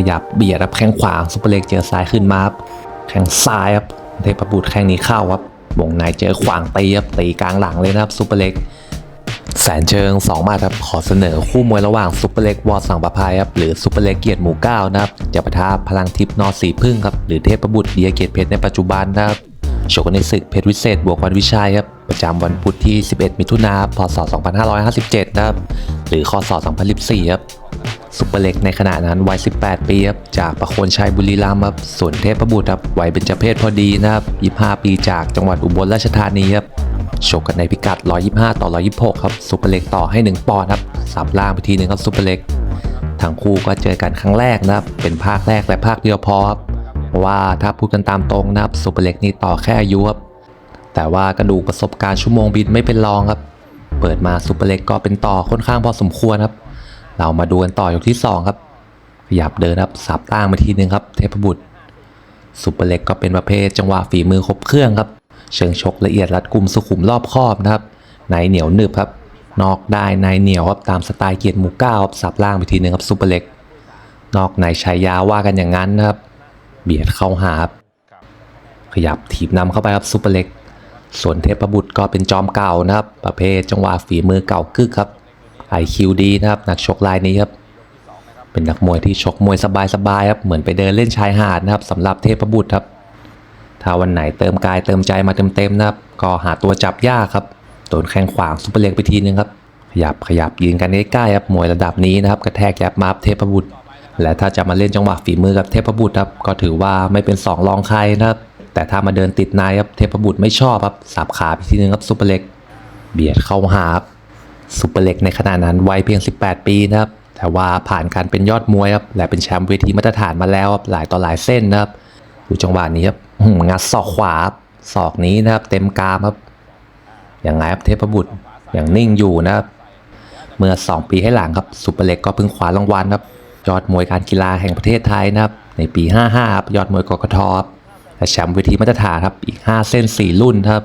ขยับเบียดครับแข้งขวาซุปเปอร์เล็กเจอซ้ายขึ้นมาครับแข้งซ้ายครับเทพบุตรแข้งนี้เข้าครับวงในเจอขวางตีครับตีกลางหลังเลยนะครับซุปเปอร์เล็กแสนเชิง2มาครับขอเสนอคู่มวยระหว่างซุปเปอร์เล็กวอสังประพายครับหรือซุปเปอร์เล็กเกียรติหมู่เก้านะครับจะปะทะพลังทิพย์นอสีพึ่งครับหรือเทพบุตรเดียเกียรติเพชรในปัจจุบันนะครับโชกในศึกเพชรวิเศษบวกวันวิชัยครับประจำวันพุธที่ 11 มิถุนายนพศ 2557 นะครับหรือคศ 2014 ครับ ซุปเปอร์เล็กในขณะนั้นวัย 18 ปีครับจากประโคนชัยบุรีรัมย์ครับส่วนเทพบุตรครับวัยเบญจเพศพอดีนะครับ 25 ปีจากจังหวัดอุบลราชธานีครับโชกกันในพิกัด 125 ต่อ 126 ครับซุปเปอร์เล็กต่อให้ 1 ปอนด์ครับสับล่างไปทีหนึงครับซุปเปอร์เล็กทั้งคู่ก็เจอกันครั้งแรกนะครับ เป็นภาคแรกและภาคเดียวพอครับเพราะว่าถ้าพูดกันตามตรงนะครับซุปเปอร์เล็กนี่ต่อแค่อายุครับแต่ว่ากระดูกประสบการณ์ชั่วโมงบินไม่เป็นรองครับ เปิดมาซุปเปอร์เล็กก็เป็นต่อค่อนข้างพอสมควรครับ เรามาดูกันต่อยกที่ 2 ครับ ขยับเดินครับสับล่างไปทีหนึงครับ เทพบุตรซุปเปอร์เล็กก็เป็นประเภทจังหวะฝีมือครบเครื่องครับ เชิงชกละเอียดรัดกุมสุขุมรอบคอบนะครับในเหนียวหนึบครับ นอกได้ในเหนียวครับตามสไตล์เกียรติหมูก้าครับสับล่างไปทีหนึงครับซุปเปอร์เล็ก นอกในชายยาว่ากันอย่างนั้นนะครับ เบียดเข้าหาครับขยับถีบนำเข้าไปครับซุปเปอร์เล็ก ส่วนเทพบุตรก็เป็นจอมเก่านะครับ ประเภทจังหวะฝีมือเก่ากึกครับ ไอคิวดีนะครับนักชกรายนี้ครับเป็นนักมวยที่ชกมวยสบายๆครับเหมือนไปเดินเล่นชายหาดนะครับสำหรับเทพบุตรครับถ้าวันไหนเติมกายเติมใจมาเต็มๆนะครับ ก็หาตัวจับยากครับโดนแข้งขวางซุปเปอร์เล็กไปทีนึงครับขยับขยับยืนกันใกล้ๆครับมวยระดับนี้นะครับกระแทกยับมาบเทพบุตร และถ้าจะมาเล่นจังหวะฝีมือกับเทพบุตรครับก็ถือว่าไม่เป็นสองรองใครนะครับ แต่ถ้ามาเดินติดนายครับเทพบุตรไม่ชอบครับสับขาไปทีนึงครับซุปเปอร์เล็ก เบียดเข้าหาครับ ซุปเปอร์เล็กในขณะนั้นวัยเพียง 18 ปีนะครับแต่ว่าผ่านการเป็นยอดมวยครับและเป็นแชมป์เวทีมาตรฐานมาแล้วหลายต่อหลายเส้นนะครับดูจังหวะนี้ครับงัดศอกขวาศอกนี้นะครับ เต็มกามครับอย่างไงครับเทพบุตรอย่างนิ่งอยู่นะครับ เมื่อ 2 ปีให้หลังครับซุปเปอร์เล็กก็เพิ่งคว้ารางวัลครับยอดมวยการกีฬาแห่งประเทศไทยนะครับ ในปี 55ครับยอดมวยกกทครับและแชมป์เวทีมาตรฐานครับอีก 5 เส้น 4 รุ่นครับ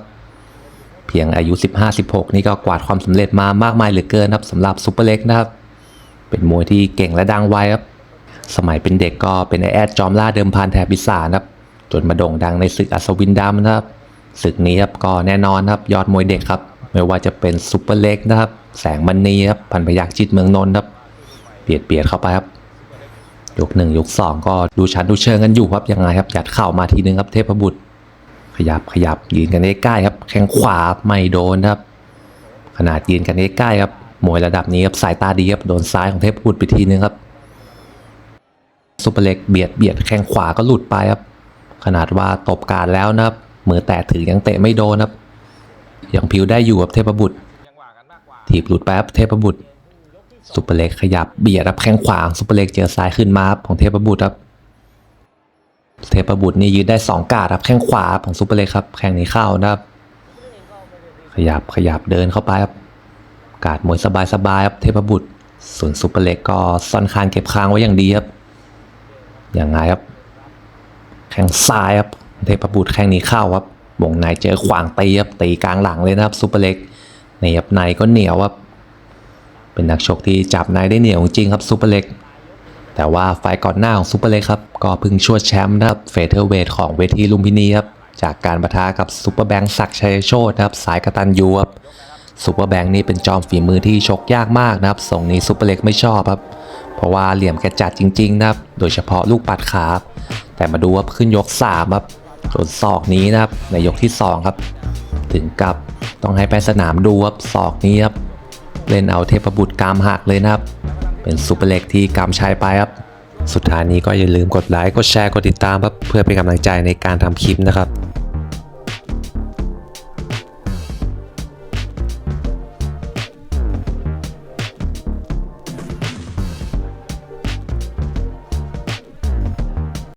เพียงอายุ 15-16 นี่ก็กวาดความสำเร็จมามากมายเหลือเกินครับสำหรับซุปเปอร์เล็กนะครับ เป็นมวยที่เก่งและดังไวครับ สมัยเป็นเด็กก็เป็นไอแอดจอมล่าเดิมพันแถบพิศานครับจนมาโด่งดังในศึกอัศวินดำนะครับศึกนี้ครับก็แน่นอนครับยอดมวยเด็กครับ ไม่ว่าจะเป็นซุปเปอร์เล็กนะครับ แสงมณีครับพันพยักจิตเมืองนนท์ครับเบียดเบียดเข้าไปครับยกหนึ่งยกสองก็ดูชั้นดูเชิงกันอยู่ครับยังไงครับยัดเข่ามาทีนึงครับเทพบุตร ขยับขยับยืนกันใกล้ๆครับแข้งขวาไม่โดนครับ ขนาดยืนกันใกล้ๆครับมวยระดับนี้ครับสายตาดีครับโดนซ้ายของเทพบุตรไปทีนึงครับซุปเปอร์เล็กเบียดเบียดแข้งขวาก็หลุดไปครับ ขนาดว่าตบการแล้วนะครับมือแตะถือยังเตะไม่โดนครับยังพิวได้อยู่กับเทพบุตรถีบหลุดไปครับเทพบุตรซุปเปอร์เล็กขยับเบียดรับแข้งขวาซุปเปอร์เล็กเจอซ้ายขึ้นมาครับของเทพบุตรครับ เทพบุตรนี่ยืนได้สองกาดครับแข้งขวาของซุปเปอร์เล็กครับแข้งนี้เข้านะครับ ขยับขยับเดินเข้าไปครับกาดมวยสบายๆครับเทพบุตร ส่วนซุปเปอร์เล็กก็ซ่อนคางเก็บค้างไว้อย่างดีครับอย่างไงครับ แข้งซ้ายครับเทพบุตรแข้งนี้เข้าครับวงในเจอขวางตีครับตีกลางหลังเลยนะครับซุปเปอร์เล็กในครับในก็เหนียวครับเป็นนักชกที่จับในได้เหนียวจริงครับซุปเปอร์เล็ก แต่ว่าไฟก่อนหน้าของซูเปอร์เล็กครับ ก็เพิ่งชวดแชมป์นะครับเฟเธอร์เวทของเวทีลุมพินีครับ จากการประทะกับซูเปอร์แบงค์ศักชัยโชตนะครับ สายกระตันยูครับซูเปอร์แบงค์นี่เป็นจอมฝีมือที่ชกยากมากนะครับส่งนี้ซูเปอร์เล็กไม่ชอบครับ เพราะว่าเหลี่ยมแกจัดจริงๆนะครับ โดยเฉพาะลูกปัดขาครับแต่มาดูว่าขึ้นยก3ครับโดนศอกนี้นะครับในยกที่ 2 ครับ ถึงกับต้องให้ไปสนามดูครับศอกนี้ครับเล่นเอาเทพบุตรกามหักเลยนะครับ เป็นซูเปอร์เล็กที่กำชัยไปครับ สุดท้ายนี้ก็อย่าลืมกดไลค์ กดแชร์ กดติดตามครับ เพื่อเป็นกำลังใจในการทำคลิปนะครับ